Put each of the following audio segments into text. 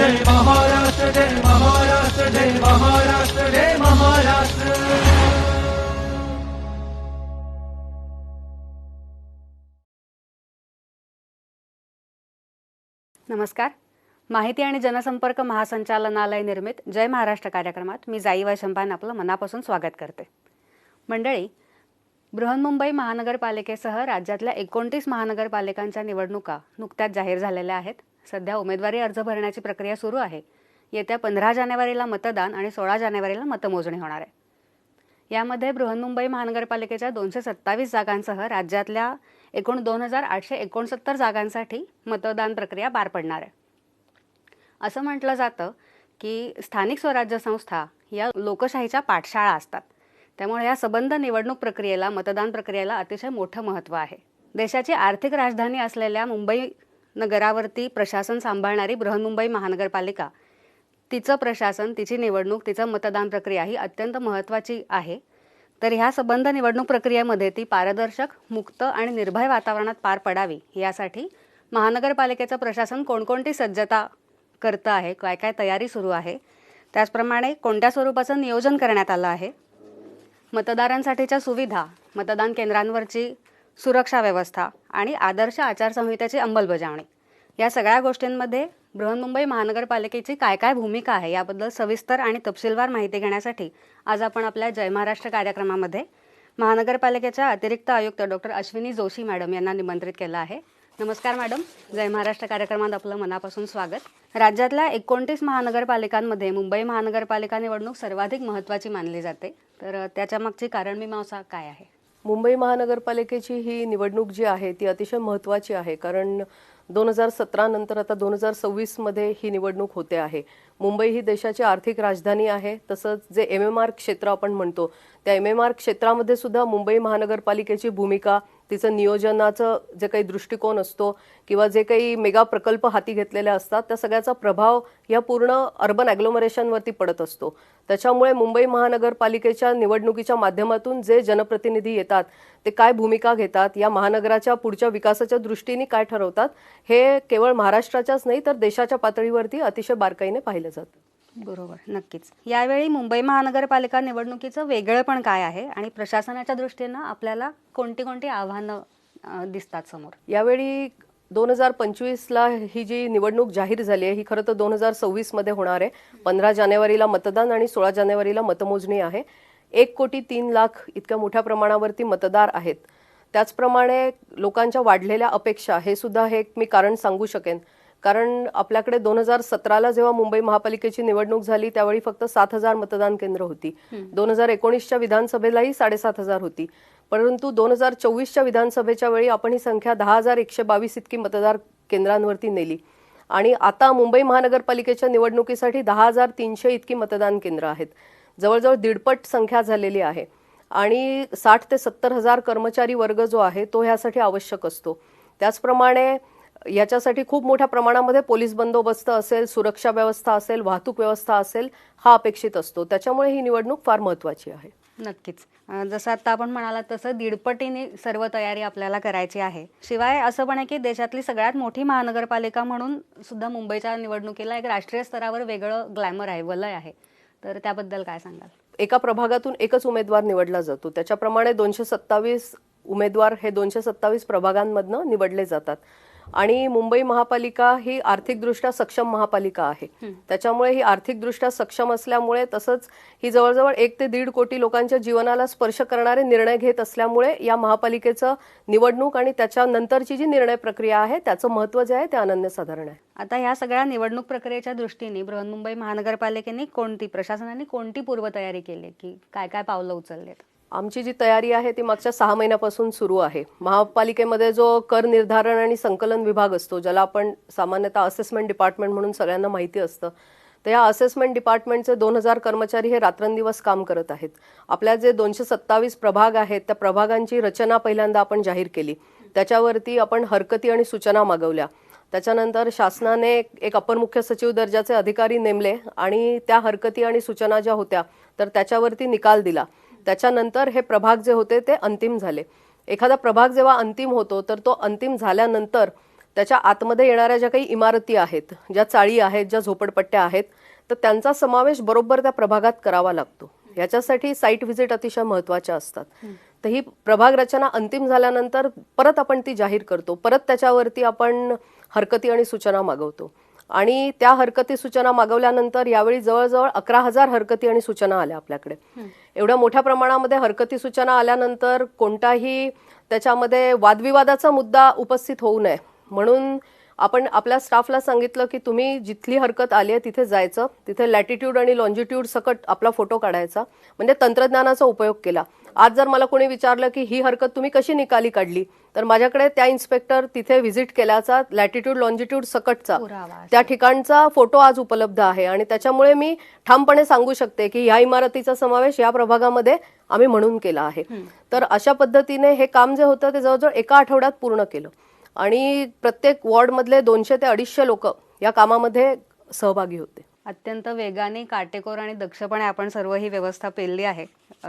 जय महाराष्ट्र जय महाराष्ट्र जय महाराष्ट्र जय महाराष्ट्र. नमस्कार. माहिती आणि जनसंपर्क महासंचालनालय निर्मित जय महाराष्ट्र कार्यक्रमात मी जाई वैशंपान आपलं मनापासून स्वागत करते. मंडळी बृहन्मुंबई महानगरपालिकेसह राज्यातल्या एकोणतीस महानगरपालिकांच्या निवडणुका नुकत्याच जाहीर झालेल्या आहेत. सध्या उमेदवारी अर्ज भरण्याची प्रक्रिया सुरू आहे. येत्या पंधरा जानेवारीला मतदान आणि सोळा जानेवारीला मतमोजणी होणार आहे. यामध्ये बृहन्मुंबई महानगरपालिकेच्या दोनशे सत्तावीस जागांसह राज्यातल्या एकूण दोन हजार आठशे एकोणसत्तर जागांसाठी मतदान प्रक्रिया पार पडणार आहे. असं म्हटलं जातं की स्थानिक स्वराज्य संस्था या लोकशाहीच्या पाठशाळा असतात. त्यामुळे या सबंध निवडणूक प्रक्रियेला मतदान प्रक्रियेला अतिशय मोठं महत्त्व आहे. देशाची आर्थिक राजधानी असलेल्या मुंबई नगरावरती प्रशासन सांभाळणारी बृहन्मुंबई महानगरपालिका. तिचं प्रशासन तिची निवडणूक तिचं मतदान प्रक्रिया ही अत्यंत महत्त्वाची आहे. तर ह्या संबंध निवडणूक प्रक्रियेमध्ये ती पारदर्शक मुक्त आणि निर्भय वातावरणात पार पडावी यासाठी महानगरपालिकेचं प्रशासन कोणकोणती सज्जता करतं आहे काय काय तयारी सुरू आहे त्याचप्रमाणे कोणत्या स्वरूपाचं नियोजन करण्यात आलं आहे मतदारांसाठीच्या सुविधा मतदान केंद्रांवरची सुरक्षा व्यवस्था आणि आदर्श आचारसंहितेची अंमलबजावणी. या सगळ्या गोष्टींमध्ये बृहन्मुंबई महानगरपालिकेची काय काय भूमिका आहे याबद्दल सविस्तर आणि तपशीलवार माहिती घेण्यासाठी आज आपण आपल्या जय महाराष्ट्र कार्यक्रमामध्ये महानगरपालिकेच्या अतिरिक्त आयुक्त डॉक्टर अश्विनी जोशी मॅडम यांना निमंत्रित केलं आहे. नमस्कार मॅडम जय महाराष्ट्र कार्यक्रमात आपलं मनापासून स्वागत. राज्यातल्या एकोणतीस महानगरपालिकांमध्ये मुंबई महानगरपालिका निवडणूक सर्वाधिक महत्त्वाची मानली जाते. तर त्याच्यामागची कारणमीमांसा काय आहे? मुंबई महानगरपालिकेची ही निवडणूक जी आहे ती अतिशय महत्त्वाची आहे कारण दोन हजार सतरा नंतर आता दोन हजार सव्वीसमध्ये ही निवडणूक होते आहे. मुंबई ही देशाची आर्थिक राजधानी आहे तसंच जे एम एम आर क्षेत्र आपण म्हणतो त्या एम एम आर क्षेत्रामध्ये सुद्धा मुंबई महानगरपालिकेची भूमिका तिचं नियोजनाचं जे काही दृष्टिकोन असतो किंवा जे काही मेगा प्रकल्प हाती घेतलेले असतात त्या सगळ्याचा प्रभाव या पूर्ण अर्बन ॲग्लोमरेशनवरती पडत असतो. त्याच्यामुळे मुंबई महानगरपालिकेच्या निवडणुकीच्या माध्यमातून जे जनप्रतिनिधी येतात ते काय भूमिका घेतात या महानगराच्या पुढच्या विकासाच्या दृष्टीने काय ठरवतात हे केवळ महाराष्ट्राच्याच नाही तर देशाच्या पातळीवरती अतिशय बारकाईने पाहिलं जातं. बरोबर नक्कीच. यावेळी मुंबई महानगरपालिका निवडणुकीचं वेगळं पण काय आहे आणि प्रशासनाच्या दृष्टीनं आपल्याला कोणती कोणती आव्हानं दिसतात समोर? यावेळी दोन हजार पंचवीसला ही जी निवडणूक जाहीर झाली आहे ही खरं तर दोन हजार सव्वीसमध्ये होणार आहे. पंधरा जानेवारीला मतदान आणि सोळा जानेवारीला मतमोजणी आहे. एक कोटी तीन लाख इतक्या मोठ्या प्रमाणावरती मतदार आहेत. त्याचप्रमाणे लोकांच्या वाढलेल्या अपेक्षा हे सुद्धा हे एक मी कारण सांगू शकेन. कारण आपल्याकडे दोन हजार सतराला जेव्हा मुंबई महापालिकेची निवडणूक झाली त्यावेळी फक्त सात हजार मतदान केंद्र होती. दोन हजार एकोणीसच्या विधानसभेलाही साडेसात हजार होती. परंतु दोन हजार चोवीसच्या विधानसभेच्या वेळी आपण ही संख्या दहा हजार एकशे बावीस इतकी मतदार केंद्रांवरती नेली. आणि आता मुंबई महानगरपालिकेच्या निवडणुकीसाठी दहा हजार तीनशे इतकी मतदान केंद्र आहेत. जवळजवळ दीडपट संख्या झालेली आहे. आणि साठ ते सत्तर हजार कर्मचारी वर्ग जो आहे तो ह्यासाठी आवश्यक असतो. त्याचप्रमाणे याच्यासाठी खूप मोठ्या प्रमाणामध्ये पोलीस बंदोबस्त असेल सुरक्षा व्यवस्था असेल वाहतूक व्यवस्था असेल हा अपेक्षित असतो. त्याच्यामुळे ही निवडणूक फार महत्वाची आहे. नक्कीच. जसं आता आपण म्हणालात तसं दीडपटीने सर्व तयारी आपल्याला करायची आहे. शिवाय असं पण आहे की देशातली सगळ्यात मोठी महानगरपालिका म्हणून सुद्धा मुंबईच्या निवडणुकीला एक राष्ट्रीय स्तरावर वेगळं ग्लॅमर आहे वलय आहे. तर त्याबद्दल काय सांगाल? एका प्रभागातून एकच उमेदवार निवडला जातो. त्याच्याप्रमाणे दोनशे सत्तावीस उमेदवार हे दोनशे सत्तावीस प्रभागांमधनं निवडले जातात. आणि मुंबई महापालिका ही आर्थिकदृष्ट्या सक्षम महापालिका आहे. त्याच्यामुळे ही आर्थिकदृष्ट्या सक्षम असल्यामुळे तसंच ही जवळजवळ एक ते दीड कोटी लोकांच्या जीवनाला स्पर्श करणारे निर्णय घेत असल्यामुळे या महापालिकेचं निवडणूक आणि त्याच्यानंतरची जी निर्णय प्रक्रिया आहे त्याचं महत्त्व जे आहे ते अनन्यसाधारण आहे. आता ह्या सगळ्या निवडणूक प्रक्रियेच्या दृष्टीने बृहन्मुंबई महानगरपालिकेने कोणती प्रशासनाने कोणती पूर्वतयारी केली की काय काय पावलं उचललेत? आमची जी तयारी आहे ती मागच्या सहा महिन्यापासून सुरू आहे. महापालिकेमध्ये जो कर निर्धारण आणि संकलन विभाग असतो ज्याला आपण सामान्यतः असेसमेंट डिपार्टमेंट म्हणून सगळ्यांना माहिती असतं तर या असेसमेंट डिपार्टमेंटचे दोन हजार कर्मचारी हे रात्रंदिवस काम करत आहेत. आपल्या जे दोनशे सत्तावीस प्रभाग आहेत त्या प्रभागांची रचना पहिल्यांदा आपण जाहीर केली. त्याच्यावरती आपण हरकती आणि सूचना मागवल्या. त्याच्यानंतर शासनाने एक अपर मुख्य सचिव दर्जाचे अधिकारी नेमले आणि त्या हरकती आणि सूचना ज्या होत्या तर त्याच्यावरती निकाल दिला. त्याच्यानंतर हे प्रभाग जे होते ते अंतिम झाले. एखादा प्रभाग जेव्हा अंतिम होतो तर तो अंतिम झाल्यानंतर त्याच्या आतमध्ये येणाऱ्या ज्या काही इमारती आहेत ज्या चाळी आहेत ज्या झोपडपट्ट्या आहेत तर त्यांचा समावेश बरोबर त्या प्रभागात करावा लागतो. याच्यासाठी साईट व्हिजिट अतिशय महत्त्वाच्या असतात. तर ही प्रभाग रचना अंतिम झाल्यानंतर परत आपण ती जाहीर करतो. परत त्याच्यावरती आपण हरकती आणि सूचना मागवतो. आणि त्या हरकती सूचना मागवल्यानंतर यावेळी जवळजवळ अकरा हजार हरकती आणि सूचना आल्या आपल्याकडे. एवढ्या मोठ्या प्रमाणामध्ये हरकती सूचना आल्यानंतर कोणताही त्याच्यामध्ये वादविवादाचा मुद्दा उपस्थित होऊ नये. म्हणून आपण आपल्या स्टाफला सांगितलं की तुम्ही जिथली हरकत आली आहे तिथे जायचं. तिथे लॅटिट्यूड आणि लॉन्जिट्यूड सकट आपला फोटो काढायचा. म्हणजे तंत्रज्ञानाचा उपयोग केला. आज जर मला कोणी विचारलं की ही हरकत तुम्ही कशी निकाली काढली? तर माझ्याकडे त्या इन्स्पेक्टर तिथे व्हिजिट केल्याचा लॅटिट्यूड लॉन्जिट्यूड सकटचा त्या ठिकाणचा फोटो आज उपलब्ध आहे. आणि त्याच्यामुळे मी ठामपणे सांगू शकते की या इमारतीचा समावेश या प्रभागामध्ये आम्ही म्हणून केला आहे. तर अशा पद्धतीने हे काम जे होतं ते जवळजवळ एका आठवड्यात पूर्ण केलं. आणि प्रत्येक वॉर्डमधले दोनशे ते अडीचशे लोक या कामामध्ये सहभागी होते. अत्यंत वेगाने काटेकोर आणि दक्षपणे आपण सर्व ही व्यवस्था पेलली आहे.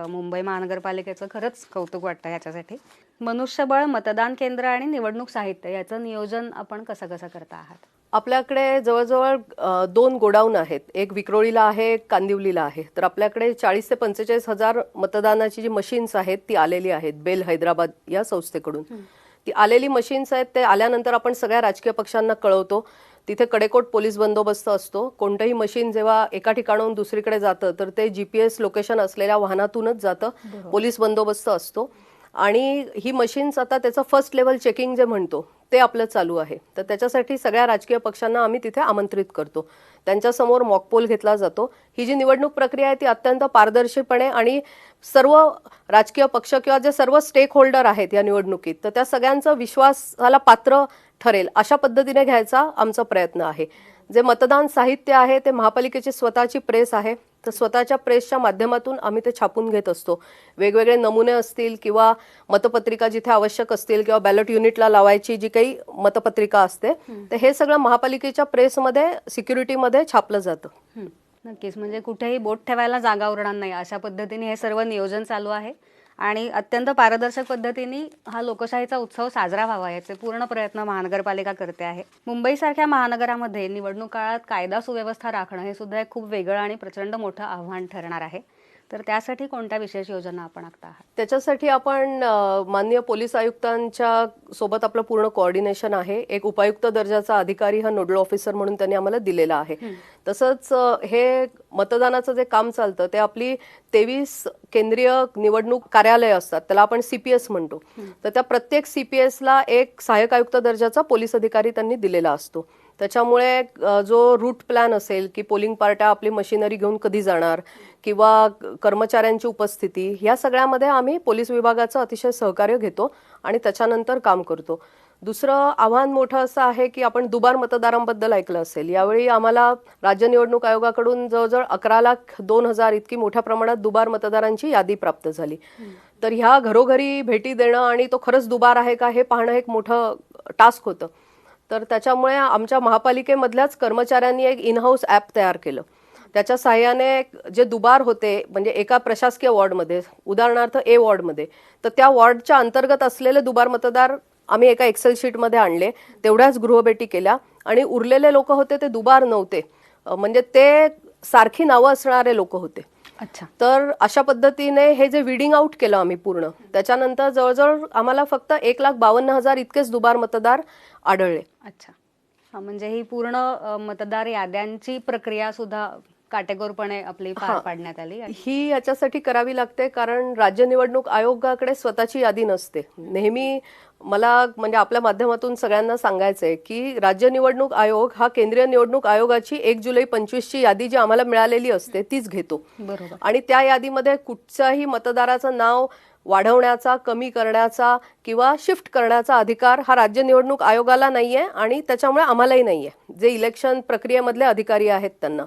मुंबई महानगरपालिकेचं खरंच कौतुक वाटतं ह्याच्यासाठी. मनुष्यबळ मतदान केंद्र आणि निवडणूक साहित्य याचं नियोजन आपण कसं कसं करता आहात? आपल्याकडे जवळजवळ दोन गोडाऊन आहेत. एक विक्रोळीला आहे एक कांदिवलीला आहे. तर आपल्याकडे चाळीस ते पंचेचाळीस हजार मतदानाची जी मशीन्स आहेत ती आलेली आहेत बेल हैदराबाद या संस्थेकडून. ती आलेली मशीन्स आहेत ते आल्यानंतर आपण सगळ्या राजकीय पक्षांना कळवतो. तिथे कडेकोट पोलीस बंदोबस्त असतो. कोणतंही मशीन जेव्हा एका ठिकाणाहून दुसरीकडे जातं तर ते जीपीएस लोकेशन असलेल्या वाहनातूनच जातं. पोलीस बंदोबस्त असतो. आणि ही मशीन्स आता त्याचं फर्स्ट लेवल चेकिंग जे म्हणतो ते आपलं चालू आहे. तर त्याच्यासाठी सगळ्या राजकीय पक्षांना आम्ही तिथे आमंत्रित करतो. त्यांच्यासमोर मॉकपोल घेतला जातो. ही जी निवडणूक प्रक्रिया आहे ती अत्यंत पारदर्शीपणे आणि सर्व राजकीय पक्ष किंवा जे सर्व स्टेक होल्डर आहेत या निवडणुकीत तर त्या सगळ्यांचं विश्वासाला पात्र ठरेल अशा पद्धतीने घ्यायचा आमचा प्रयत्न आहे. जे मतदान साहित्य आहे ते महापालिकेची स्वतःची प्रेस आहे. तर स्वतःच्या प्रेसच्या माध्यमातून आम्ही ते छापून घेत असतो. वेगवेगळे नमुने असतील किंवा मतपत्रिका जिथे आवश्यक असतील किंवा बॅलट युनिटला लावायची जी काही मतपत्रिका असते तर हे सगळं महापालिकेच्या प्रेसमध्ये सिक्युरिटीमध्ये छापलं जातं. नक्कीच. म्हणजे कुठेही बोट ठेवायला जागा उरणार नाही. अशा पद्धतीने हे सर्व नियोजन चालू आहे. आणि अत्यंत पारदर्शक पद्धतीने हा लोकशाहीचा उत्सव साजरा व्हावा याचे पूर्ण प्रयत्न महानगरपालिका करते आहे. मुंबईसारख्या महानगरामध्ये निवडणूक काळात कायदा सुव्यवस्था राखणं हे सुद्धा एक खूप वेगळं आणि प्रचंड मोठं आव्हान ठरणार आहे. तर त्यासाठी कोणत्या विशेष योजना आपण आखता आहात? त्याच्यासाठी आपण अ, माननीय पोलीस आयुक्तांच्या सोबत आपलं पूर्ण कोऑर्डिनेशन आहे. एक उपायुक्त दर्जाचा अधिकारी हा नोडल ऑफिसर म्हणून त्यांनी आम्हाला दिलेला आहे. तसंच हे मतदानाचं जे काम चालतं ते आपली तेवीस केंद्रीय निवडणूक कार्यालय असतात त्याला आपण सीपीएस म्हणतो. तर त्या प्रत्येक सीपीएसला एक सहाय्यक आयुक्त दर्जाचा पोलीस अधिकारी त्यांनी दिलेला असतो. त्याच्यामुळे जो रूट प्लॅन असेल की पोलिंग पार्ट्या आपली मशिनरी घेऊन कधी जाणार किंवा कर्मचाऱ्यांची उपस्थिती ह्या सगळ्यामध्ये आम्ही पोलीस विभागाचं अतिशय सहकार्य घेतो आणि त्याच्यानंतर काम करतो. दुसरं आव्हान मोठं असं आहे की आपण दुबार मतदारांबद्दल ऐकलं असेल. यावेळी आम्हाला राज्य निवडणूक आयोगाकडून जवळजवळ अकरा लाख दोन हजार इतकी मोठ्या प्रमाणात दुबार मतदारांची यादी प्राप्त झाली. तर ह्या घरोघरी भेटी देणं आणि तो खरंच दुबार आहे का हे पाहणं एक मोठं टास्क होतं. तर त्याच्यामुळे आमच्या महापालिकेमधल्याच कर्मचाऱ्यांनी एक इन हाऊस ॲप तयार केलं. त्याच्या सहाय्याने जे दुबार होते म्हणजे एका प्रशासकीय वॉर्डमध्ये उदाहरणार्थ ए वॉर्डमध्ये तर त्या वॉर्डच्या अंतर्गत असलेले दुबार मतदार आम्ही एका एक्सेल शीटमध्ये आणले तेवढ्याच गृहभेटी केल्या आणि उरलेले लोक होते ते दुबार नव्हते. म्हणजे ते सारखी नावं असणारे लोक होते. अच्छा. तर अशा पद्धतीने हे जे विडिंग आउट केलं आम्ही पूर्ण त्याच्यानंतर जवळजवळ आम्हाला फक्त एक लाख बावन्न हजार इतकेच दुबार मतदार आढळले. अच्छा. म्हणजे ही पूर्ण मतदार याद्यांची प्रक्रिया सुद्धा काटेकोरपणे आपली पार पाडण्यात आली. ही याच्यासाठी करावी लागते कारण राज्य निवडणूक आयोगाकडे स्वतःची यादी नसते. नेहमी मला म्हणजे आपल्या माध्यमातून सगळ्यांना सांगायचं आहे की राज्य निवडणूक आयोग हा केंद्रीय निवडणूक आयोगाची एक जुलै पंचवीसची यादी जी आम्हाला मिळालेली असते तीच घेतो. बरोबर. आणि त्या यादीमध्ये कुठच्याही मतदाराचं नाव वाढवण्याचा कमी करण्याचा किंवा शिफ्ट करण्याचा अधिकार हा राज्य निवडणूक आयोगाला नाहीये आणि त्याच्यामुळे आम्हालाही नाहीये. जे इलेक्शन प्रक्रियेमधले अधिकारी आहेत त्यांना.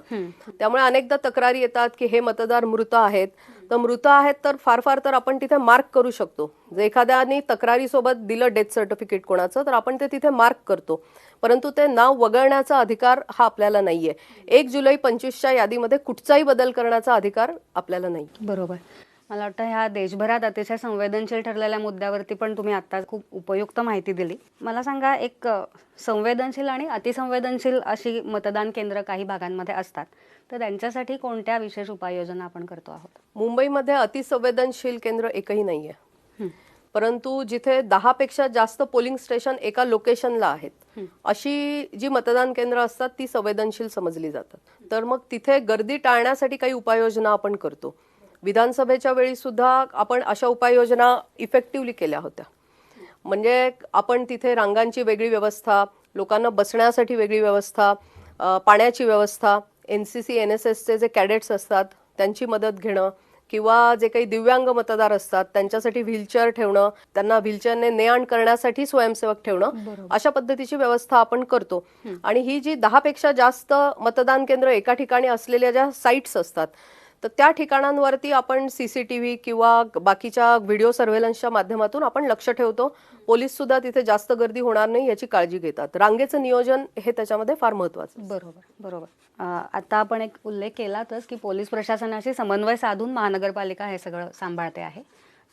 त्यामुळे अनेकदा तक्रारी येतात की हे मतदार मृत आहेत. तर मृत आहेत तर फार फार तर आपण तिथे मार्क करू शकतो. जर एखाद्याने तक्रारीसोबत दिलं डेथ सर्टिफिकेट कोणाचं तर आपण ते तिथे मार्क करतो. परंतु ते नाव वगळण्याचा अधिकार हा आपल्याला नाहीये. एक जुलै पंचवीसच्या यादीमध्ये कुठचाही बदल करण्याचा अधिकार आपल्याला नाही बरोबर. मला वाटतं ह्या देशभरात अतिशय संवेदनशील ठरलेल्या मुद्द्यावरती पण तुम्ही आता खूप उपयुक्त माहिती दिली. मला सांगा एक संवेदनशील आणि अतिसंवेदनशील अशी मतदान केंद्र काही भागांमध्ये असतात. तर त्यांच्यासाठी कोणत्या विशेष उपाययोजना आपण करतो आहोत? मुंबईमध्ये अतिसंवेदनशील केंद्र एकही नाहीये. परंतु जिथे दहा पेक्षा जास्त पोलिंग स्टेशन एका लोकेशनला आहेत अशी जी मतदान केंद्र असतात ती संवेदनशील समजली जातात. तर मग तिथे गर्दी टाळण्यासाठी काही उपाययोजना आपण करतो. विधानसभेच्या वेळी सुद्धा आपण अशा उपाययोजना इफेक्टिव्हली केल्या होत्या. म्हणजे आपण तिथे रांगांची वेगळी व्यवस्था लोकांना बसण्यासाठी वेगळी व्यवस्था पाण्याची व्यवस्था N C C N S एसचे जे कॅडेट्स असतात त्यांची मदत घेणं किंवा जे काही दिव्यांग मतदार असतात त्यांच्यासाठी व्हीलचेअर ठेवणं त्यांना व्हीलचेअरने ने आण करण्यासाठी स्वयंसेवक ठेवणं अशा पद्धतीची व्यवस्था आपण करतो. आणि ही जी दहा पेक्षा जास्त मतदान केंद्र एका ठिकाणी असलेल्या ज्या साईट्स असतात तर त्या ठिकाणांवरती आपण सीसीटीव्ही किंवा बाकीच्या व्हिडिओ सर्व्हेलन्सच्या माध्यमातून आपण लक्ष ठेवतो. पोलीस सुद्धा तिथे जास्त गर्दी होणार नाही याची काळजी घेतात. रांगेचं नियोजन हे त्याच्यामध्ये फार महत्वाचं. बरोबर बरोबर. आता आपण एक उल्लेख केलातच की पोलीस प्रशासनाशी समन्वय साधून महानगरपालिका हे सगळं सांभाळते आहे.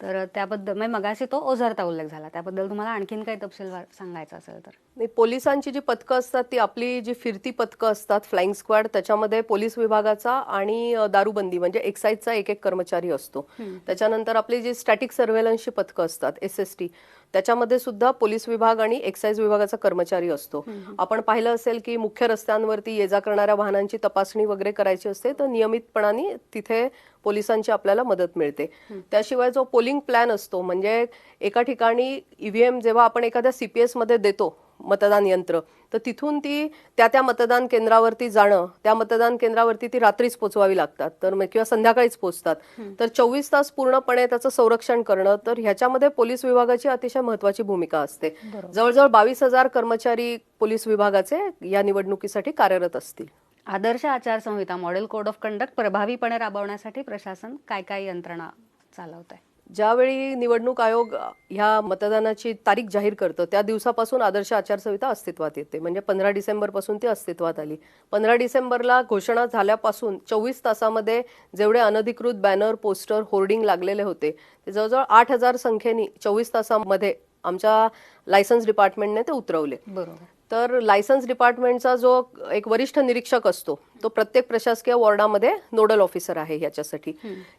तर त्याबद्दल म्हणजे मगाशी तो ओझरता उल्लेख झाला. त्याबद्दल तुम्हाला आणखीन काही तपशीलवार सांगायचं असेल तर. नाही पोलिसांची जी पथकं असतात ती आपली जी फिरती पथकं असतात फ्लाइंग स्क्वॉड त्याच्यामध्ये पोलीस विभागाचा आणि दारूबंदी म्हणजे एक्साईजचा एक एक कर्मचारी असतो. त्याच्यानंतर आपली जी स्टॅटिक सर्व्हेलन्सची पथकं असतात एस एस टी त्याच्यामध्ये सुद्धा पोलीस विभाग आणि एक्साईज विभागाचा कर्मचारी असतो. आपण पाहिलं असेल की मुख्य रस्त्यांवरती ये जा करणाऱ्या वाहनांची तपासणी वगैरे करायची असते तर नियमितपणाने तिथे पोलिसांची आपल्याला मदत मिळते. त्याशिवाय जो पोलिंग प्लॅन असतो म्हणजे एका ठिकाणी ईव्हीएम जेव्हा आपण एखाद्या सीपीएसमध्ये देतो मतदान यंत्र. तर तिथून ती त्या त्या मतदान केंद्रावरती जाणं त्या मतदान केंद्रावरती ती रात्रीच पोचवावी लागतात. तर किंवा संध्याकाळीच पोचतात. तर चोवीस तास पूर्णपणे त्याचं संरक्षण करणं तर ह्याच्यामध्ये पोलीस विभागाची अतिशय महत्वाची भूमिका असते. जवळजवळ बावीस हजार कर्मचारी पोलीस विभागाचे या निवडणुकीसाठी कार्यरत असतील. आदर्श आचारसंहिता मॉडेल कोड ऑफ कंडक्ट प्रभावीपणे राबवण्यासाठी प्रशासन काय काय यंत्रणा चालवत आहे ज्यावेळी निवडणूक आयोग ह्या मतदानाची तारीख जाहीर करतं त्या दिवसापासून आदर्श आचारसंहिता अस्तित्वात येते. म्हणजे पंधरा डिसेंबरपासून ती अस्तित्वात आली. पंधरा डिसेंबरला घोषणा झाल्यापासून चोवीस तासामध्ये जेवढे अनधिकृत बॅनर पोस्टर होर्डिंग लागलेले होते ते जवळजवळ आठ हजार संख्येने चोवीस तासामध्ये आमच्या लायसन्स डिपार्टमेंटने ते उतरवले. बरोबर. तर लायसन्स डिपार्टमेंटचा जो एक वरिष्ठ निरीक्षक असतो तो प्रत्येक प्रशासकीय वॉर्डामध्ये नोडल ऑफिसर आहे याच्यासाठी.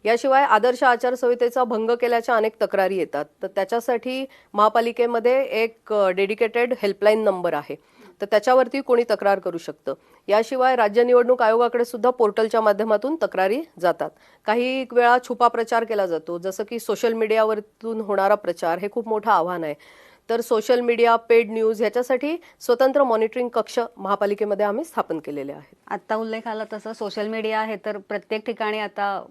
याशिवाय आदर्श आचारसंहितेचा भंग केल्याच्या अनेक तक्रारी येतात. तर त्याच्यासाठी महापालिकेमध्ये एक डेडिकेटेड हेल्पलाईन नंबर आहे. तर त्याच्यावरती कोणी तक्रार करू शकतं. याशिवाय राज्य निवडणूक आयोगाकडे सुद्धा पोर्टलच्या माध्यमातून तक्रारी जातात. काही वेळा छुपा प्रचार केला जातो. जसं की सोशल मीडियावरतून होणारा प्रचार हे खूप मोठं आव्हान आहे. तर सोशल मीडिया पेड न्यूज ह्याच्यासाठी स्वतंत्र मॉनिटरिंग कक्ष महापालिकेमध्ये आम्ही स्थापन केलेले आहेत. आत्ता उल्लेख आला तसं सोशल मीडिया आहे तर प्रत्येक ठिकाणी आता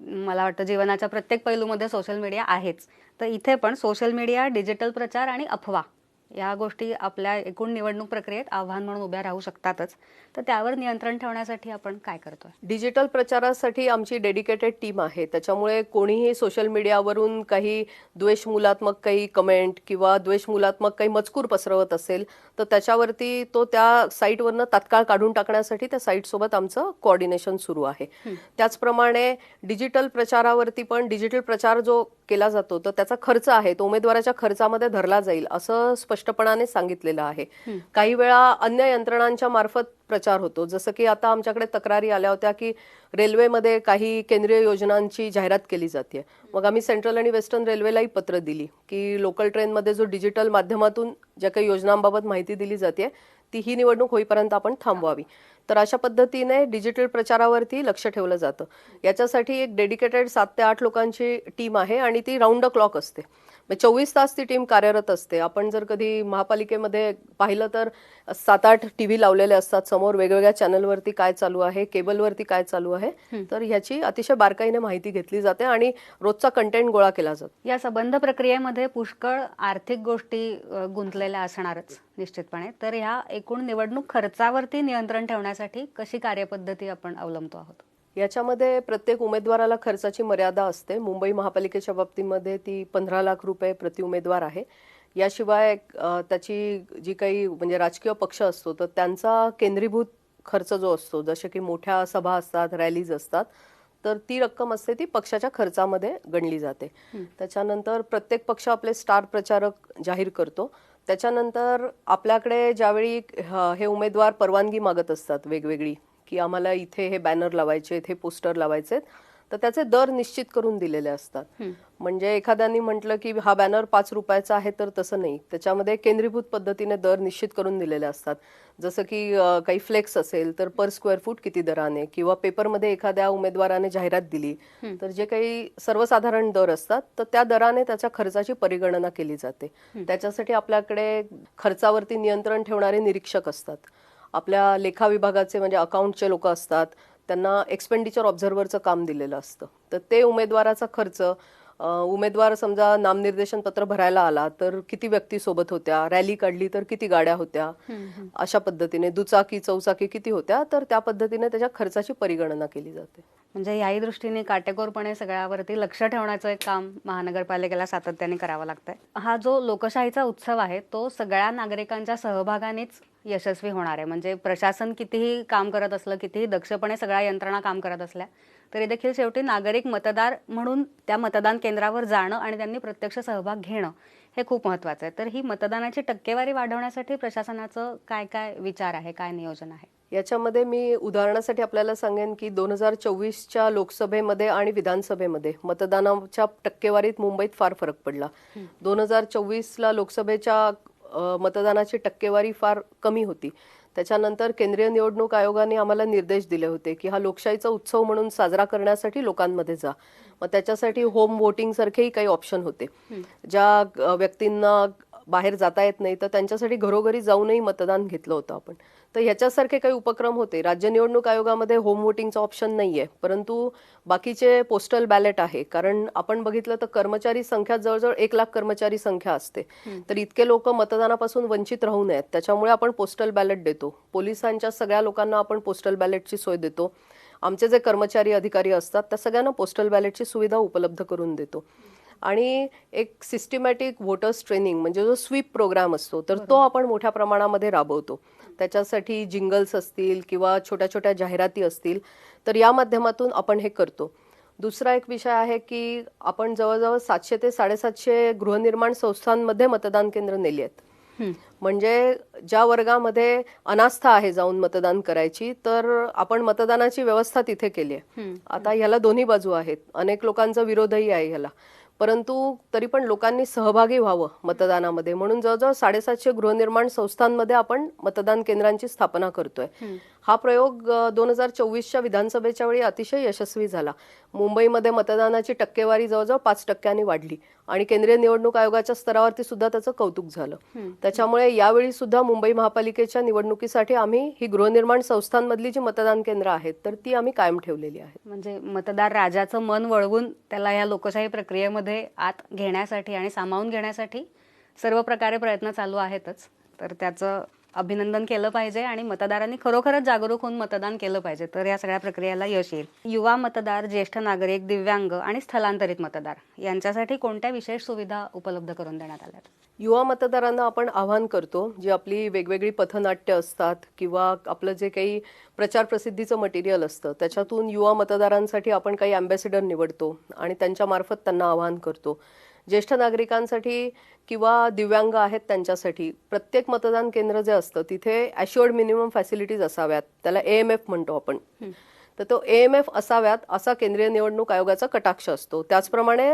मला वाटतं जीवनाच्या प्रत्येक पैलूमध्ये सोशल मीडिया आहेच. तर इथे पण सोशल मीडिया डिजिटल प्रचार आणि अफवा या गोष्टी आपल्या एकूण निवडणूक प्रक्रियेत आव्हान म्हणून उभ्या राहू शकतातच. तर त्यावर नियंत्रण ठेवण्यासाठी आपण काय करतोय? डिजिटल प्रचारासाठी आमची डेडिकेटेड टीम आहे. त्याच्यामुळे कोणीही सोशल मीडियावरून काही द्वेषमूलात्मक काही कमेंट किंवा द्वेषमूलात्मक काही मजकूर पसरवत असेल तर त्याच्यावरती तो त्या साईटवरनं तात्काळ काढून टाकण्यासाठी त्या साईटसोबत आमचं कोऑर्डिनेशन सुरू आहे. त्याचप्रमाणे डिजिटल प्रचारावरती पण डिजिटल प्रचार जो केला जातो तर त्याचा खर्च आहे तो उमेदवाराच्या खर्चामध्ये धरला जाईल असं स्पष्टपणाने सांगितलेलं आहे. काही वेळा अन्य यंत्रणांच्या मार्फत प्रचार होतो. जसं की आता आमच्याकडे तक्रारी आल्या होत्या की रेल्वेमध्ये काही केंद्रीय योजनांची जाहिरात केली जाते मग आम्ही सेंट्रल आणि वेस्टर्न रेल्वेलाही पत्र दिली की लोकल ट्रेनमध्ये जो डिजिटल माध्यमातून ज्या काही योजनांबाबत माहिती दिली जाते ती ही निवडणूक होईपर्यंत आपण थांबवावी. तर अशा पद्धतीने डिजिटल प्रचारावरती लक्ष ठेवलं जातं. याच्यासाठी एक डेडिकेटेड सात ते आठ लोकांची टीम आहे आणि ती राऊंड द क्लॉक असते. चोवीस तास ती टीम कार्यरत असते. आपण जर कधी महापालिकेमध्ये पाहिलं तर सात आठ टीव्ही लावलेले असतात. समोर वेगवेगळ्या चॅनलवरती काय चालू आहे केबलवरती काय चालू आहे तर ह्याची अतिशय बारकाईने माहिती घेतली जाते आणि रोजचा कंटेंट गोळा केला जातो. या संबंध प्रक्रियेमध्ये पुष्कळ आर्थिक गोष्टी अ, गुंतलेल्या असणारच निश्चितपणे. तर ह्या एकूण निवडणूक खर्चावरती नियंत्रण ठेवण्यासाठी कशी कार्यपद्धती आपण अवलंबतो आहोत? याच्यामध्ये प्रत्येक उमेदवाराला खर्चाची मर्यादा असते. मुंबई महापालिकेच्या बाबतीमध्ये ती पंधरा लाख रुपये प्रति उमेदवार आहे. याशिवाय त्याची जी काही म्हणजे राजकीय पक्ष असतो तर त्यांचा केंद्रीभूत खर्च जो असतो जसे की मोठ्या सभा असतात रॅलीज असतात तर ती रक्कम असते ती पक्षाच्या खर्चामध्ये गणली जाते. त्याच्यानंतर प्रत्येक पक्ष आपले स्टार प्रचारक जाहीर करतो. त्याच्यानंतर आपल्याकडे ज्यावेळी हे उमेदवार परवानगी मागत असतात वेगवेगळी की आम्हाला इथे हे बॅनर लावायचे इथे पोस्टर लावायचे तर त्याचे दर निश्चित करून दिलेले असतात. म्हणजे एखाद्यानी म्हटलं की हा बॅनर पाच रुपयाचा आहे तर तसं नाही. त्याच्यामध्ये केंद्रीभूत पद्धतीने दर निश्चित करून दिलेले असतात. जसं की काही फ्लेक्स असेल तर पर स्क्वेअर फूट किती दराने किंवा पेपरमध्ये एखाद्या उमेदवाराने जाहिरात दिली तर जे काही सर्वसाधारण दर असतात तर त्या दराने त्याच्या खर्चाची परिगणना केली जाते. त्याच्यासाठी आपल्याकडे खर्चावरती नियंत्रण ठेवणारे निरीक्षक असतात. आपल्या लेखा विभागाचे म्हणजे अकाउंटचे लोक असतात. त्यांना एक्सपेंडिचर ऑब्झर्व्हरचं काम दिलेलं असतं. तर ते उमेदवाराचा खर्च उमेदवार समजा नामनिर्देशन पत्र भरायला आला तर किती व्यक्ती सोबत होत्या? रॅली काढली तर किती गाड्या होत्या? अशा पद्धतीने दुचाकी चौचाकी किती होत्या? तर त्या पद्धतीने त्याच्या खर्चाची परिगणना केली जाते. म्हणजे याही दृष्टीने काटेकोरपणे सगळ्यावरती लक्ष ठेवण्याचं एक काम महानगरपालिकेला सातत्याने करावं लागतंय. हा जो लोकशाहीचा उत्सव आहे तो सगळ्या नागरिकांच्या सहभागानेच यशस्वी होणार आहे. म्हणजे प्रशासन कितीही काम करत असलं कितीही दक्षपणे सगळ्या यंत्रणा काम करत असल्या तरी देखील शेवटी नागरिक मतदार म्हणून त्या मतदान केंद्रावर जाणं आणि त्यांनी प्रत्यक्ष सहभाग घेणं हे खूप महत्त्वाचं आहे. तर ही मतदानाची टक्केवारी वाढवण्यासाठी प्रशासनाचं काय काय विचार आहे काय नियोजन आहे? याच्यामध्ये मी उदाहरणासाठी आपल्याला सांगेन की दोन हजार चोवीसच्या लोकसभेमध्ये आणि विधानसभेमध्ये मतदानाच्या टक्केवारीत मुंबईत फार फरक पडला. दोन हजार चोवीसला लोकसभेच्या मतदानाची टक्केवारी फार कमी होती. त्याच्यानंतर केंद्रीय निवडणूक आयोगाने आम्हाला निर्देश दिले होते की हा लोकशाहीचा उत्सव म्हणून साजरा करण्यासाठी लोकांमध्ये जा. मग त्याच्यासाठी होम वोटिंग सारखेही काही ऑप्शन होते. ज्या व्यक्तींना बाहेर जाता येत नाही तर त्यांच्यासाठी घरोघरी जाऊनही मतदान घेतलं होतं आपण. तर ह्याच्यासारखे काही उपक्रम होते. राज्य निवडणूक आयोगामध्ये होम वोटिंगचा ऑप्शन नाहीये. परंतु बाकीचे पोस्टल बॅलेट आहे. कारण आपण बघितलं तर कर्मचारी संख्या जवळजवळ एक लाख कर्मचारी संख्या असते. तर इतके लोक मतदानापासून वंचित राहू नयेत. त्याच्यामुळे आपण पोस्टल बॅलेट देतो. पोलिसांच्या सगळ्या लोकांना आपण पोस्टल बॅलेटची सोय देतो. आमचे जे कर्मचारी अधिकारी असतात त्या सगळ्यांना पोस्टल बॅलेटची सुविधा उपलब्ध करून देतो. आणि एक सिस्टमॅटिक व्होटर्स ट्रेनिंग म्हणजे जो स्वीप प्रोग्राम असतो तर तो आपण मोठ्या प्रमाणामध्ये राबवतो. त्याच्यासाठी जिंगल्स असतील किंवा छोट्या छोट्या जाहिराती असतील तर या माध्यमातून आपण हे करतो. दुसरा एक विषय आहे की आपण जवळजवळ सातशे ते साडेसातशे गृहनिर्माण संस्थांमध्ये मतदान केंद्र नेली आहेत. म्हणजे ज्या वर्गामध्ये अनास्था आहे जाऊन मतदान करायची तर आपण मतदानाची व्यवस्था तिथे केली आहे. आता ह्याला दोन्ही बाजू आहेत. अनेक लोकांचा विरोधही आहे ह्याला. परंतु तरी पण लोकांनी सहभागी व्हावं मतदानामध्ये. म्हणून जवळजवळ साडेसातशे गृहनिर्माण संस्थांमध्ये आपण मतदान केंद्रांची स्थापना करतोय. हा प्रयोग दोन हजार चोवीसच्या विधानसभेच्या वेळी अतिशय यशस्वी झाला. मुंबईमध्ये मतदानाची टक्केवारी जवळजवळ पाच टक्क्यांनी वाढली आणि केंद्रीय निवडणूक आयोगाच्या स्तरावरती सुद्धा त्याचं कौतुक झालं. त्याच्यामुळे यावेळी सुद्धा मुंबई महापालिकेच्या निवडणुकीसाठी आम्ही ही गृहनिर्माण संस्थांमधली जी मतदान केंद्र आहेत तर ती आम्ही कायम ठेवलेली आहेत. म्हणजे मतदार राजाचं मन वळवून त्याला या लोकशाही प्रक्रियेमध्ये आत घेण्यासाठी आणि सामावून घेण्यासाठी सर्व प्रकारे प्रयत्न चालू आहेतच. तर त्याचं अभिनंदन केलं पाहिजे आणि मतदारांनी खरोखरच जागरूक होऊन मतदान केलं पाहिजे. तर या सगळ्या प्रक्रियेला यश येईल. युवा मतदार ज्येष्ठ नागरिक दिव्यांग आणि स्थलांतरित मतदार यांच्यासाठी कोणत्या विशेष सुविधा उपलब्ध करून देण्यात आल्या? युवा मतदारांना आपण आव्हान करतो जी आपली वेगवेगळी पथनाट्य असतात किंवा आपलं जे काही प्रचार प्रसिद्धीचं मटेरियल असतं त्याच्यातून युवा मतदारांसाठी आपण काही अँबॅसिडर निवडतो आणि त्यांच्यामार्फत त्यांना आवाहन करतो. ज्येष्ठ नागरिकांसाठी किंवा दिव्यांग आहेत त्यांच्यासाठी प्रत्येक मतदान केंद्र जे असतं तिथे अश्युअर्ड मिनिमम फॅसिलिटीज असाव्यात. त्याला ए एम एफ म्हणतो आपण. तर तो ए एम एफ असाव्यात असा केंद्रीय निवडणूक आयोगाचा कटाक्ष असतो. त्याचप्रमाणे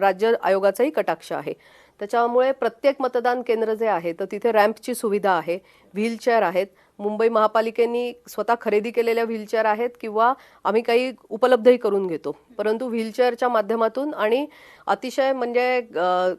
राज्य आयोगाचाही कटाक्ष आहे. त्याच्यामुळे प्रत्येक मतदान केंद्र जे आहे तर तिथे रॅम्पची सुविधा आहे व्हीलचेअर आहेत मुंबई महापालिकेने स्वतः खरेदी केलेल्या व्हीलचेअर आहेत किंवा आम्ही काही उपलब्धही करून घेतो. परंतु व्हीलचेअरच्या माध्यमातून आणि अतिशय म्हणजे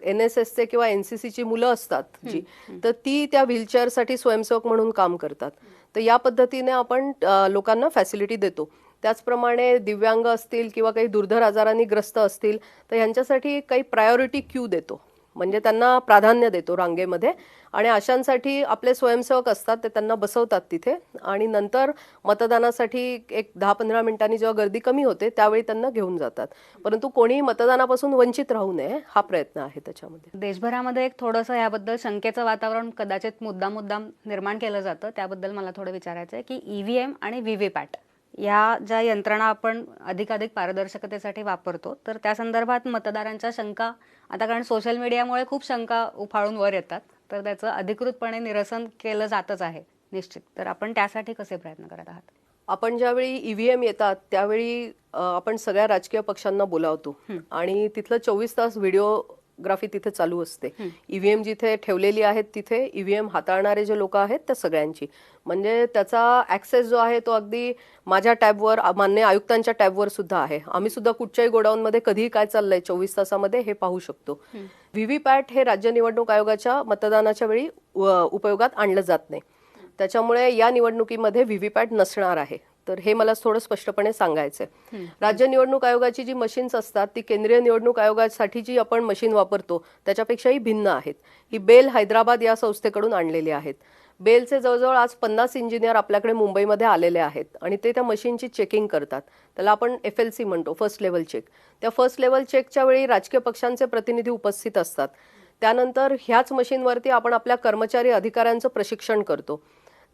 एन एस एसचे किंवा एन सी सीची मुलं असतात जी तर ती त्या व्हीलचेअरसाठी स्वयंसेवक म्हणून काम करतात. तर या पद्धतीने आपण लोकांना फॅसिलिटी देतो. त्याचप्रमाणे दिव्यांग असतील किंवा काही दुर्धर आजारांनी ग्रस्त असतील तर ह्यांच्यासाठी काही प्रायोरिटी क्यू देतो. म्हणजे त्यांना प्राधान्य देतो रांगेमध्ये. आणि अशांसाठी आपले स्वयंसेवक असतात ते त्यांना बसवतात तिथे. आणि नंतर मतदानासाठी एक दहा पंधरा मिनिटांनी जेव्हा गर्दी कमी होते त्यावेळी त्यांना घेऊन जातात. परंतु कोणीही मतदानापासून वंचित राहू नये हा प्रयत्न आहे त्याच्यामध्ये. देशभरामध्ये एक थोडंसं याबद्दल शंकेचं वातावरण कदाचित मुद्दाम मुद्दाम निर्माण केलं जातं. त्याबद्दल मला थोडं विचारायचं आहे की ईव्हीएम आणि व्हीव्हीपॅट ह्या ज्या यंत्रणा आपण अधिकाधिक पारदर्शकतेसाठी वापरतो तर त्या संदर्भात मतदारांच्या शंका आता कारण सोशल मीडियामुळे खूप शंका उफाळून वर येतात तर त्याचं अधिकृतपणे निरसन केलं जातच आहे निश्चित. तर आपण त्यासाठी कसे प्रयत्न करत आहात? आपण ज्यावेळी ईव्हीएम येतात त्यावेळी आपण सगळ्या राजकीय पक्षांना बोलावतो. आणि तिथलं चोवीस तास व्हिडिओग्राफी तिथे चालू असते. ईव्हीएम जिथे ठेवलेली आहेत तिथे ईव्हीएम हाताळणारे जे लोक आहेत त्या सगळ्यांची. म्हणजे त्याचा ऍक्सेस जो आहे तो अगदी माझ्या टॅबवर मान्य आयुक्तांच्या टॅबवर सुद्धा आहे. आम्ही सुद्धा कुठच्याही गोडाऊनमध्ये कधी काय चाललंय चोवीस तासामध्ये हे पाहू शकतो. व्हीव्हीपॅट हे राज्य निवडणूक आयोगाच्या मतदानाच्या वेळी उपयोगात आणलं जात नाही. त्याच्यामुळे या निवडणुकीमध्ये व्हीव्हीपॅट नसणार आहे. तर हे मला थोडं स्पष्टपणे सांगायचंय. राज्य निवडणूक आयोगाची जी मशीन्स असतात ती केंद्रीय निवडणूक आयोगासाठी जी आपण मशीन वापरतो त्याच्यापेक्षाही भिन्न आहेत. ही बेल हैदराबाद या संस्थेकडून आणलेली आहेत. बेलचे जवळजवळ आज पन्नास इंजिनियर आपल्याकडे मुंबईमध्ये आलेले आहेत आणि ते त्या मशीनची चेकिंग करतात. त्याला आपण एफ एल सी म्हणतो फर्स्ट लेवल चेक. त्या फर्स्ट लेवल चेकच्या वेळी राजकीय पक्षांचे प्रतिनिधी उपस्थित असतात. त्यानंतर ह्याच मशीनवरती आपण आपल्या कर्मचारी अधिकाऱ्यांचं प्रशिक्षण करतो.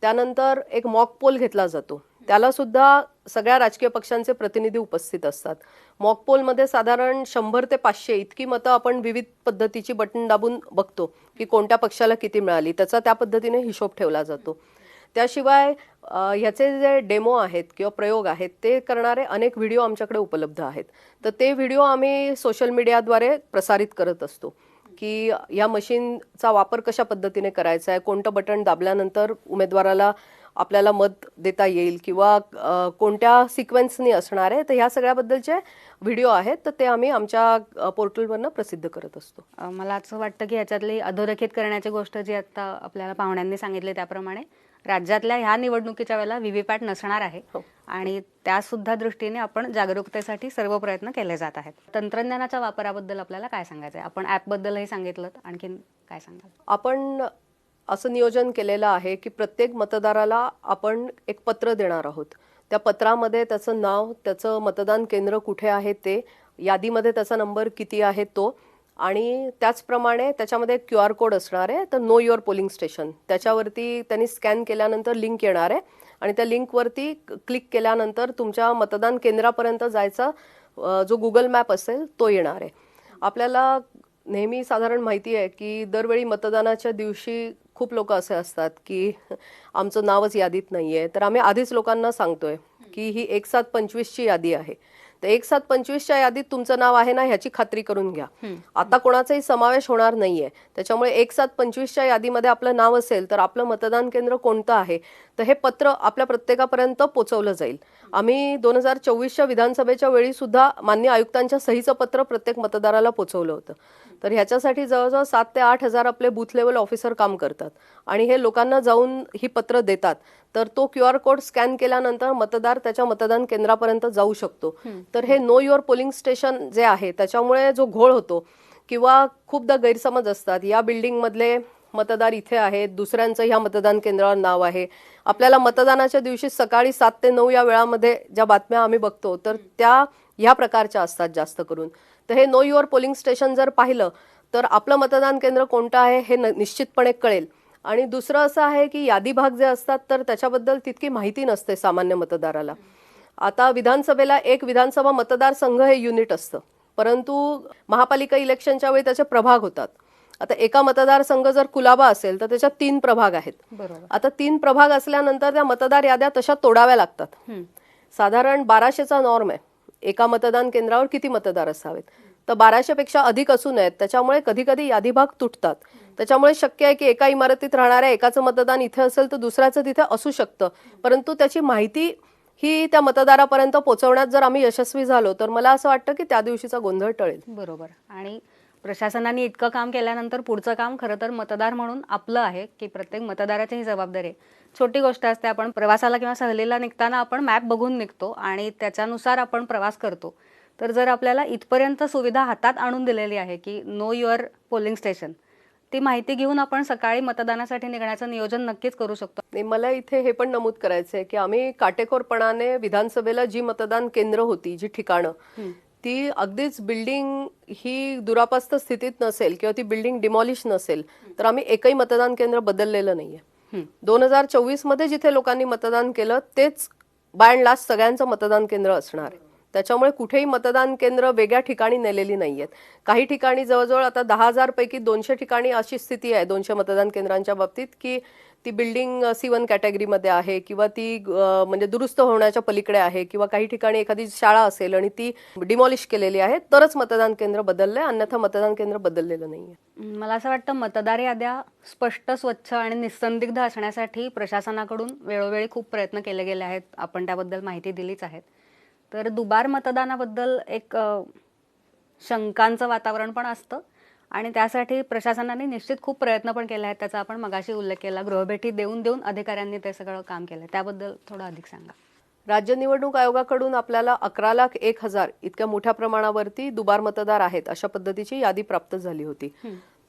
त्यानंतर एक मॉक पोल घेतला जातो. त्याला सुद्धा सगळ्या राजकीय पक्षांचे प्रतिनिधी उपस्थित असतात. मॉक पोलमध्ये साधारण शंभर ते पाचशे इतकी मतं आपण विविध पद्धतीची बटन दाबून बघतो की कोणत्या पक्षाला किती मिळाली. त्याचा त्या पद्धतीने हिशोब ठेवला जातो. त्याशिवाय ह्याचे जे डेमो आहेत किंवा प्रयोग आहेत ते करणारे अनेक व्हिडिओ आमच्याकडे उपलब्ध आहेत. तर ते व्हिडिओ आम्ही सोशल मीडियाद्वारे प्रसारित करत असतो की या मशीनचा वापर कशा पद्धतीने करायचा आहे कोणतं बटन दाबल्यानंतर उमेदवाराला आपल्याला मत देता येईल किंवा कोणत्या सिक्वेन्सनी असणार आहे तर ह्या सगळ्याबद्दलचे व्हिडिओ आहेत तर ते आम्ही आमच्या पोर्टलवरनं प्रसिद्ध करत असतो. मला असं वाटतं की याच्यातली अधोरेखित करण्याची गोष्ट जी आता आपल्याला पाहुण्यांनी सांगितली त्याप्रमाणे राज्यातल्या ह्या निवडणुकीच्या वेळेला व्हीव्हीपॅट नसणार आहे हो. आणि त्या सुद्धा दृष्टीने आपण जागरूकतेसाठी सर्व प्रयत्न केले जात आहेत. तंत्रज्ञानाच्या वापराबद्दल आपल्याला काय सांगायचं आहे आपण ॲपबद्दलही सांगितलं आणखीन काय सांगाल? आपण असं नियोजन केलेलं आहे की प्रत्येक मतदाराला आपण एक पत्र देणार आहोत. त्या पत्रामध्ये त्याचं नाव त्याचं मतदान केंद्र कुठे आहे ते यादीमध्ये त्याचा नंबर किती आहे तो आणि त्याचप्रमाणे त्याच्यामध्ये क्यू आर कोड असणार आहे तर नो युअर पोलिंग स्टेशन त्याच्यावरती त्यांनी स्कॅन केल्यानंतर लिंक येणार आहे आणि त्या लिंकवरती क्लिक केल्यानंतर तुमच्या मतदान केंद्रापर्यंत जायचा जो गुगल मॅप असेल तो येणार आहे. आपल्याला नेहमी साधारण माहिती आहे की दरवेळी मतदानाच्या दिवशी खूप लोक असे असतात की आमचं नावच यादीत नाहीये. तर आम्ही आधीच लोकांना सांगतोय की ही एक सात पंचवीसची यादी आहे. तर एक सात पंचवीसच्या यादीत तुमचं नाव आहे ना ह्याची खात्री करून घ्या. आता कोणाचाही समावेश होणार नाहीये. त्याच्यामुळे एक सात पंचवीसच्या यादीमध्ये आपलं नाव असेल तर आपलं मतदान केंद्र कोणतं आहे? तर हे पत्र आपल्या प्रत्येकापर्यंत पोचवलं जाईल. आम्ही दोन हजार चोवीसच्या विधानसभेच्या वेळी सुद्धा मान्य आयुक्तांच्या सहीचं पत्र प्रत्येक मतदाराला पोचवलं होतं. तर ह्याच्यासाठी जवळजवळ सात ते आठ हजार आपले बूथ लेवल ऑफिसर काम करतात. आणि हे लोकांना जाऊन ही पत्र देतात. तर तो क्यू आर कोड स्कॅन केल्यानंतर मतदार त्याच्या मतदान केंद्रापर्यंत जाऊ शकतो. तर हे नो युअर पोलिंग स्टेशन जे आहे त्याच्यामुळे जो घोळ होतो किंवा खूपदा गैरसमज असतात या बिल्डिंग मधले मतदार इथे आहेत दुसऱ्यांचं ह्या मतदान केंद्रावर नाव आहे. आपल्याला मतदानाच्या दिवशी सकाळी सात ते नऊ या वेळामध्ये ज्या बातम्या आम्ही बघतो तर त्या ह्या प्रकारच्या असतात जास्त करून. तर हे नो युअर पोलिंग स्टेशन जर पाहिलं तर आपलं मतदान केंद्र कोणतं आहे हे निश्चितपणे कळेल. आणि दुसरं असं आहे की यादी भाग जे असतात तर त्याच्याबद्दल तितकी माहिती नसते सामान्य मतदाराला. आता विधानसभेला एक विधानसभा मतदारसंघ हे युनिट असतं परंतु महापालिका इलेक्शनच्या वेळी त्याचे प्रभाग होतात. आता एका मतदारसंघ जर कुलाबा असेल तर त्याच्यात तीन प्रभाग आहेत. आता तीन प्रभाग असल्यानंतर त्या मतदार याद्या तशा तोडाव्या लागतात. साधारण बाराशेचा नॉर्म आहे. एका मतदान केंद्रावर किती मतदार असावेत? तर बाराशे पेक्षा अधिक असू नयेत. त्याच्यामुळे कधी कधी यादी भाग तुटतात. त्याच्यामुळे शक्य आहे की एका इमारतीत राहणाऱ्या एकाचं मतदान इथे असेल तर दुसऱ्याचं तिथे असू शकतं. परंतु त्याची माहिती ही त्या मतदारापर्यंत पोहोचवण्यात जर आम्ही यशस्वी झालो तर मला असं वाटतं की त्या दिवशीचा गोंधळ टळेल. बरोबर. आणि प्रशासनाने इतकं काम केल्यानंतर पुढचं काम खरं तर मतदार म्हणून आपलं आहे की प्रत्येक मतदाराची ही जबाबदारी आहे. छोटी गोष्ट असते आपण प्रवासाला किंवा सहलीला निघताना आपण मॅप बघून निघतो आणि त्याच्यानुसार आपण प्रवास करतो. तर जर आपल्याला इथपर्यंत सुविधा हातात आणून दिलेली आहे की नो युअर पोलिंग स्टेशन ती माहिती घेऊन आपण सकाळी मतदानासाठी निघण्याचं नियोजन नक्कीच करू शकतो. मला इथे हे पण नमूद करायचं आहे की आम्ही काटेकोरपणाने विधानसभेला जी मतदान केंद्र होती जी ठिकाणं ती अगदीच बिल्डिंग ही दुरापास्त स्थितीत नसेल किंवा ती बिल्डिंग डिमॉलिश नसेल तर आम्ही एकही मतदान केंद्र बदललेलं नाहीये. दोन हजार चोवीसमध्ये जिथे लोकांनी मतदान केलं तेच बाय लास्ट सगळ्यांचं मतदान केंद्र असणार आहे. त्याच्यामुळे कुठेही मतदान केंद्र वेगळ्या ठिकाणी नेलेली नाहीयेत. काही ठिकाणी जवळजवळ आता दहा हजार पैकी दोनशे ठिकाणी अशी स्थिती आहे दोनशे मतदान केंद्रांच्या बाबतीत की ती बिल्डिंग सी वन कॅटेगरीमध्ये आहे किंवा ती म्हणजे दुरुस्त होण्याच्या पलीकडे आहे किंवा काही ठिकाणी एखादी शाळा असेल आणि ती डिमॉलिश केलेली आहे तरच मतदान केंद्र बदललंय अन्यथा मतदान केंद्र बदललेलं नाहीये. मला असं वाटतं मतदार याद्या स्पष्ट स्वच्छ आणि निसंदिग्ध असण्यासाठी प्रशासनाकडून वेळोवेळी खूप प्रयत्न केले गेले आहेत. आपण त्याबद्दल माहिती दिलीच आहेत तर दुबार मतदानाबद्दल एक शंकांचं वातावरण पण असतं. आणि त्यासाठी प्रशासनाने निश्चित खूप प्रयत्न पण केले आहेत. त्याचा आपण मगाशी उल्लेख केला. गृहभेटी देऊन देऊन अधिकाऱ्यांनी ते सगळं काम केलं त्याबद्दल थोडं अधिक सांगा. राज्य निवडणूक आयोगाकडून आपल्याला अकरा लाख एक हजार इतक्या मोठ्या प्रमाणावरती दुबार मतदार आहेत अशा पद्धतीची यादी प्राप्त झाली होती.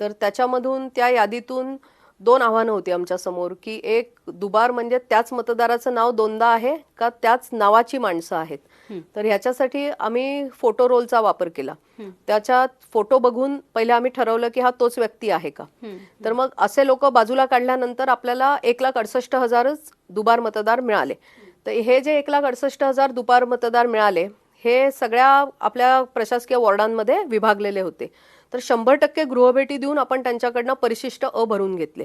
तर त्याच्यामधून त्या यादीतून दोन आव्हानं होती आमच्यासमोर की एक दुबार म्हणजे त्याच मतदाराचं नाव दोनदा आहे का त्याच नावाची माणसं आहेत. तर ह्याच्यासाठी आम्ही फोटो रोलचा वापर केला. त्याच्यात फोटो बघून पहिले आम्ही ठरवलं की हा तोच व्यक्ती आहे का. तर मग असे लोक बाजूला काढल्यानंतर आपल्याला एक लाख अडसष्ट हजारच दुबार मतदार मिळाले. तर हे जे एक लाख अडसष्ट हजार दुपार मतदार मिळाले हे सगळ्या आपल्या प्रशासकीय वॉर्डांमध्ये विभागलेले होते. तर शंभर टक्के गृहभेटी देऊन आपण त्यांच्याकडनं परिशिष्ट अ भरून घेतले.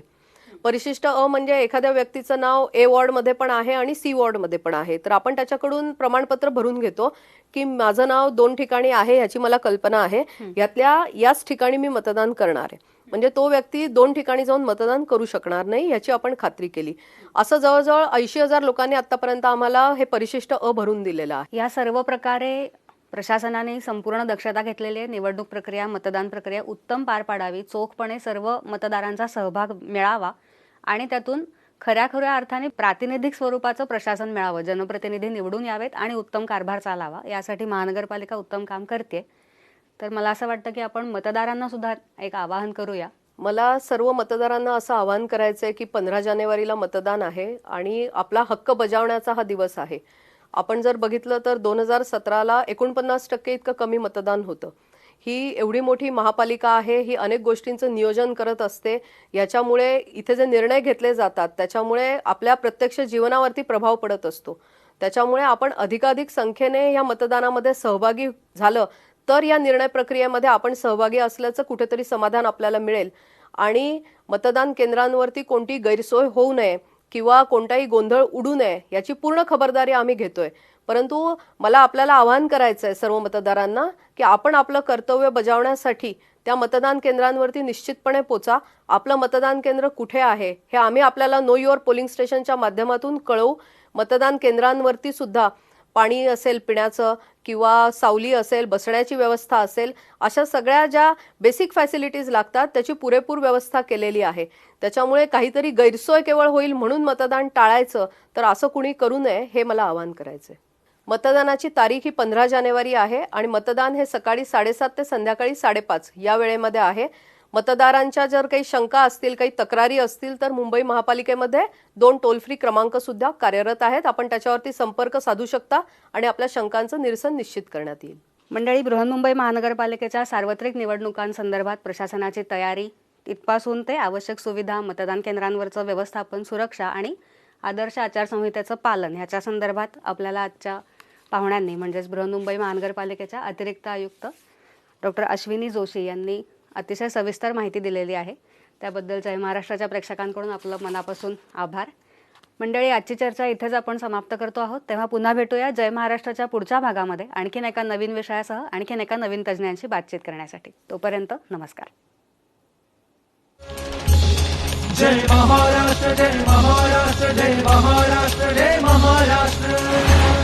परिशिष्ट अ म्हणजे एखाद्या व्यक्तीचं नाव ए वॉर्डमध्ये पण आहे आणि सी वॉर्डमध्ये पण आहे. तर आपण त्याच्याकडून प्रमाणपत्र भरून घेतो की माझं नाव दोन ठिकाणी आहे याची मला कल्पना आहे. यातल्या याच ठिकाणी मी मतदान करणार आहे. म्हणजे तो व्यक्ती दोन ठिकाणी जाऊन मतदान करू शकणार नाही याची आपण खात्री केली. असं जवळजवळ ऐंशी हजार लोकांनी आतापर्यंत आम्हाला हे परिशिष्ट अ भरून दिलेलं आहे. या सर्व प्रकारे प्रशासनाने संपूर्ण दक्षता घेतलेली आहे. निवडणूक प्रक्रिया मतदान प्रक्रिया उत्तम पार पाडावी. चोखपणे सर्व मतदारांचा सहभाग मिळावा आणि त्यातून खऱ्या खऱ्या अर्थाने प्रातिनिधिक स्वरूपाचं प्रशासन मिळावं. जनप्रतिनिधी निवडून यावेत आणि उत्तम कारभार चालावा. यासाठी महानगरपालिका उत्तम काम करते तर मला असं वाटतं की आपण मतदारांना सुद्धा एक आवाहन करूया. मला सर्व मतदारांना असं आवाहन करायचं आहे की पंधरा जानेवारीला मतदान आहे आणि आपला हक्क बजावण्याचा हा दिवस आहे. आपण जर बघितलं तर दोन हजार सतराला एकोणपन्नास टक्के इतकं कमी मतदान होतं. ही एवढी मोठी महापालिका आहे ही अनेक गोष्टींचं नियोजन करत असते. याच्यामुळे इथे जे निर्णय घेतले जातात त्याच्यामुळे आपल्या प्रत्यक्ष जीवनावरती प्रभाव पडत असतो. त्याच्यामुळे आपण अधिकाधिक संख्येने या मतदानामध्ये सहभागी झालं तर या निर्णय प्रक्रियेमध्ये आपण सहभागी असल्याचं कुठेतरी समाधान आपल्याला मिळेल. आणि मतदान केंद्रांवरती कोणती गैरसोय होऊ नये किंवा कोणताही गोंधळ उडू नये याची पूर्ण खबरदारी आम्ही घेतोय. परंतु मला आपल्याला आवाहन करायचं आहे सर्व मतदारांना की आपण आपलं कर्तव्य बजावण्यासाठी त्या मतदान केंद्रांवरती निश्चितपणे पोचा. आपलं मतदान केंद्र कुठे आहे हे आम्ही आपल्याला नो युअर पोलिंग स्टेशनच्या माध्यमातून कळवू. मतदान केंद्रांवरती सुद्धा पाणी असेल पिण्याचं किंवा सावली असेल बसण्याची व्यवस्था असेल अशा सगळ्या ज्या बेसिक फॅसिलिटीज लागतात त्याची पुरेपूर व्यवस्था केलेली आहे. त्याच्यामुळे काहीतरी गैरसोय केवळ होईल म्हणून मतदान टाळायचं तर असं कुणी करू नये हे मला आवाहन करायचंय. मतदानाची तारीख ही पंधरा जानेवारी आहे आणि मतदान हे सकाळी साडेसात ते संध्याकाळी साडेपाच या वेळेमध्ये आहे. मतदारांच्या जर काही शंका असतील काही तक्रारी असतील तर मुंबई महापालिकेमध्ये दोन टोल फ्री क्रमांक सुद्धा कार्यरत आहेत. आपण त्याच्यावरती संपर्क साधू शकता आणि आपल्या शंकांचं निरसन निश्चित करण्यात येईल. मंडळी बृहन्मुंबई महानगरपालिकेच्या सार्वत्रिक निवडणुकांसंदर्भात प्रशासनाची तयारी. इथपासून ते आवश्यक सुविधा मतदान केंद्रांवरचं व्यवस्थापन सुरक्षा आणि आदर्श आचारसंहितेचं पालन ह्याच्या संदर्भात आपल्याला आजच्या पाहुण्यांनी म्हणजेच बृहन्मुंबई महानगरपालिकेच्या अतिरिक्त आयुक्त डॉक्टर अश्विनी जोशी यांनी अतिशय सविस्तर माहिती दिलेली आहे. त्याबद्दल जय महाराष्ट्राच्या प्रेक्षकांकडून आपलं मनापासून आभार. मंडळी आजची चर्चा इथेच आपण समाप्त करतो आहोत. तेव्हा पुन्हा भेटूया जय महाराष्ट्राच्या पुढच्या भागामध्ये. आणखीन एका नवीन विषयासह आणखीन एका नवीन तज्ज्ञांशी बातचीत करण्यासाठी. तोपर्यंत नमस्कार. जय महाराष्ट्र जय महाराष्ट्र जय महाराष्ट्र जय महाराष्ट्र.